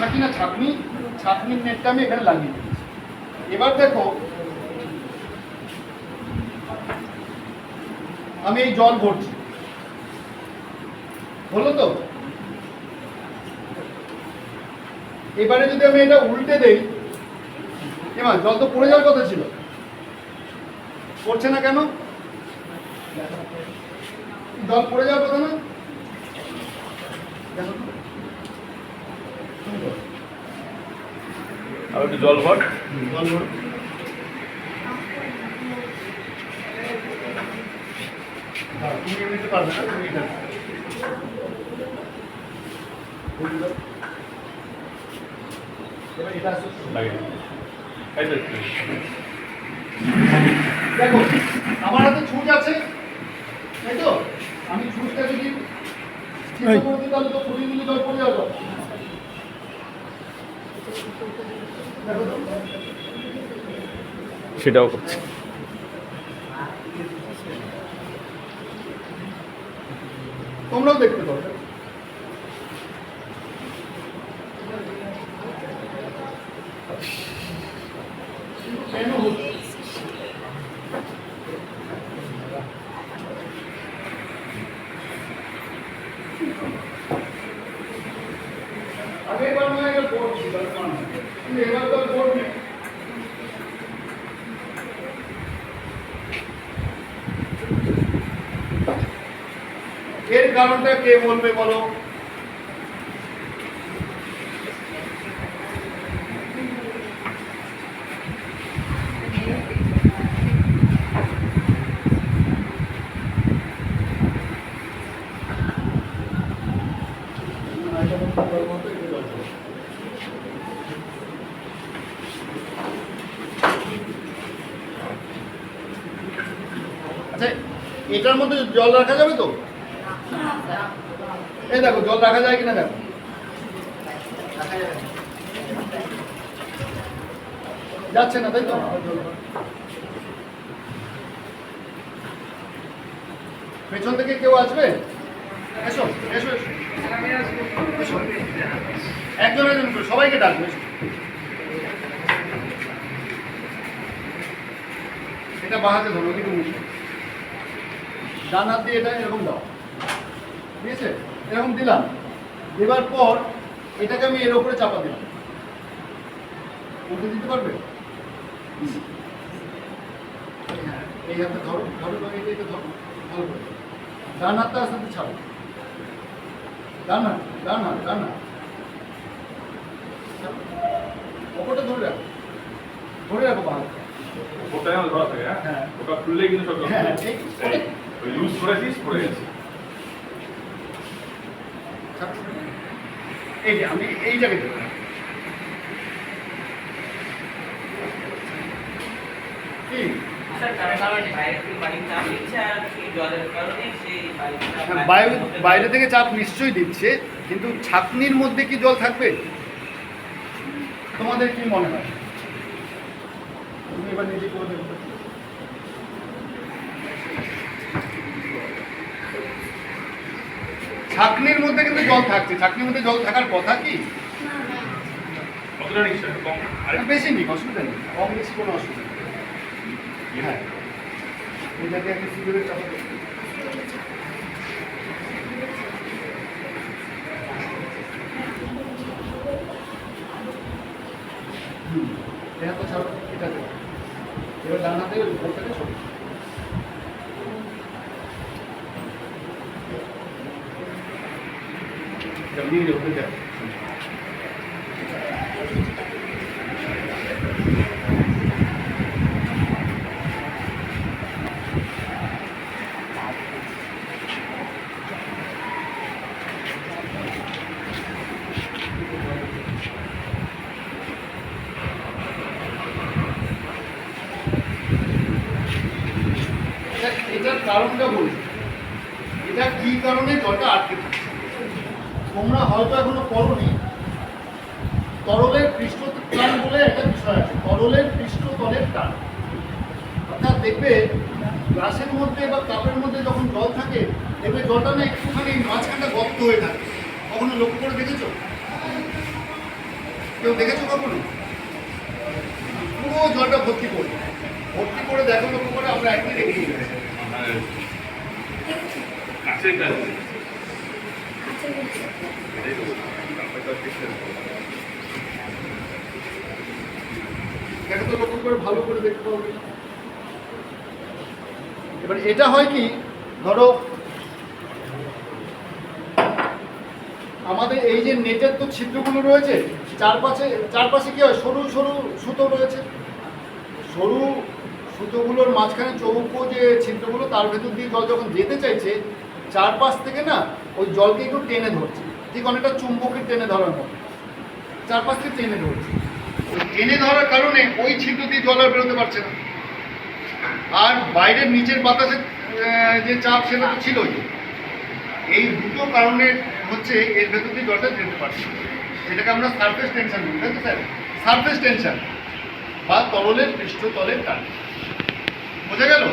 থাকি না, ছাঁকনি, ছাঁকনির নেটটা আমি এখানে লাগিয়ে দিয়েছি। এবার দেখো, আমি এই জল ভরছি। হলো তো? এবারে যদি আমি এটা উল্টে দেই এবার জল তো পড়ে যাওয়ার কথা ছিল। পড়ছে না কেন? জল পড়ে যাওয়ার কথা না দেখো তো। তুমি করো। আর একটু জল ভর জল ভরো। তুমি পারবে না তুমি এটা। দেখো আমার হাতে ছুট আছে তাই তো আমি ছুটটা যদি তাহলে তো ফুটিয়ে দিলে জল পড়ে যাবে। সেটাও করছে। তোমরাও দেখতে পারো কেন হচ্ছে? আগের বার মনে হয় এটা বোর্ড ছিল, আর নয়। কিন্তু এবার তো আর বোর্ড নেই। এর কারণটা কে বলবে বলো? আচ্ছা এটার মধ্যে জল রাখা যাবে তো? এই দেখো, জল রাখা যায় কিনা দেখো। যাচ্ছে না, তাই তো? পেছন থেকে কেউ আসবে? এসো এসো এসো। একজন একজন সবাইকে ডাকবে। এটা বাহাতে ধরো কিন্তু মুখে ডান হাত দিয়ে এটা এরকম দাও। ঠিক আছে এরকম দিলাম। দেবার পর এটাকে আমি এর উপরে চাপা দিলাম। উল্টে দিতে পারবে? হ্যাঁ, এই হাতে ধরো ধরো এটা এটা ধরো ভালো করে। ডান হাতটা আস্তে আস্তে ছাড়ো। ডান হাত ডান হাত ডান হাত। ওপরটা ধরে রাখো। ধরে রাখো ভালো ওটা ধরা থাকে হ্যাঁ? হ্যাঁ। ওটা খুললেই কিন্তু সব হ্যাঁ, লুজ করেছিস পড়ে গেছে এই। যে আমি এই জায়গায় বাইরে থেকে চাপ হ্যাঁ, বাইরে থেকে চাপ নিশ্চয়ই দিচ্ছে কিন্তু ছাকনির মধ্যে কি জল থাকবে? তোমাদের কি মনে হয়? তুমি এবার নিজে করে দেবে ছাকনির মধ্যে কিন্তু জল থাকছে। ছাকনির মধ্যে জল থাকার কথা কি? বেশি অসুবিধা নেই। কম বেশি কোনো অসুবিধা নেই। হ্যাঁ। এটাকে সিগারেট এই হাতটা ছাড়ো, এটা। এবার ডান হাতে উপরটাকে এটা- এটার কারণটা বলি এটা কি কারণে জলটা আটকে থাকছে তোমরা হয়তো এখনও করনি তরলের পৃষ্ঠ টান বলে একটা বিষয় আছে। তরলের পৃষ্ঠতলের টান। অর্থাৎ দেখবে, গ্লাসের মধ্যে বা কাপের মধ্যে যখন জল থাকে, দেখবে জলটা না একটুখানি মাঝখানটা গর্ত হয়ে থাকে। কখনো লক্ষ্য করে দেখেছ? কেউ দেখেছ কখনো? পুরো জলটা ভর্তি করে। ভর্তি করে দেখানোর করে আমরা একদিন এগিয়ে গেছি। এটা তো লক্ষ্য করে ভালো করে দেখতে পাবে এবার এটা হয় কি, ধরো, আমাদের এই যে নেটের তো ছিদ্রগুলো রয়েছে, চারপাশে চারপাশে কি হয়, সরু সরু সুতো রয়েছে। সরু সুতোগুলোর মাঝখানে চৌকো যে ছিদ্রগুলো, তার ভেতর দিয়ে জল যখন যেতে চাইছে, চারপাশ থেকে না ওই জলকে একটু টেনে ধরছে। ঠিক অনেকটা চুম্বকের টেনে ধরার মতো। চারপাশ থেকে টেনে ধরছে। টেনে ধরার কারণে ওই ছিদ্র দিয়ে জল আর বেরোতে পারছে না। আর বাইরের নিচের বাতাসের আহ, যে চাপ সেটা তো ছিলই। এই দুটো কারণে হচ্ছে এর ভেতর দিয়ে জলটা যেতে পারছে। এটাকে আমরা সারফেস টেনশন বলি তাই তো স্যার? সারফেস টেনশন বা তরলের পৃষ্ঠতলের টান। বোঝা গেল?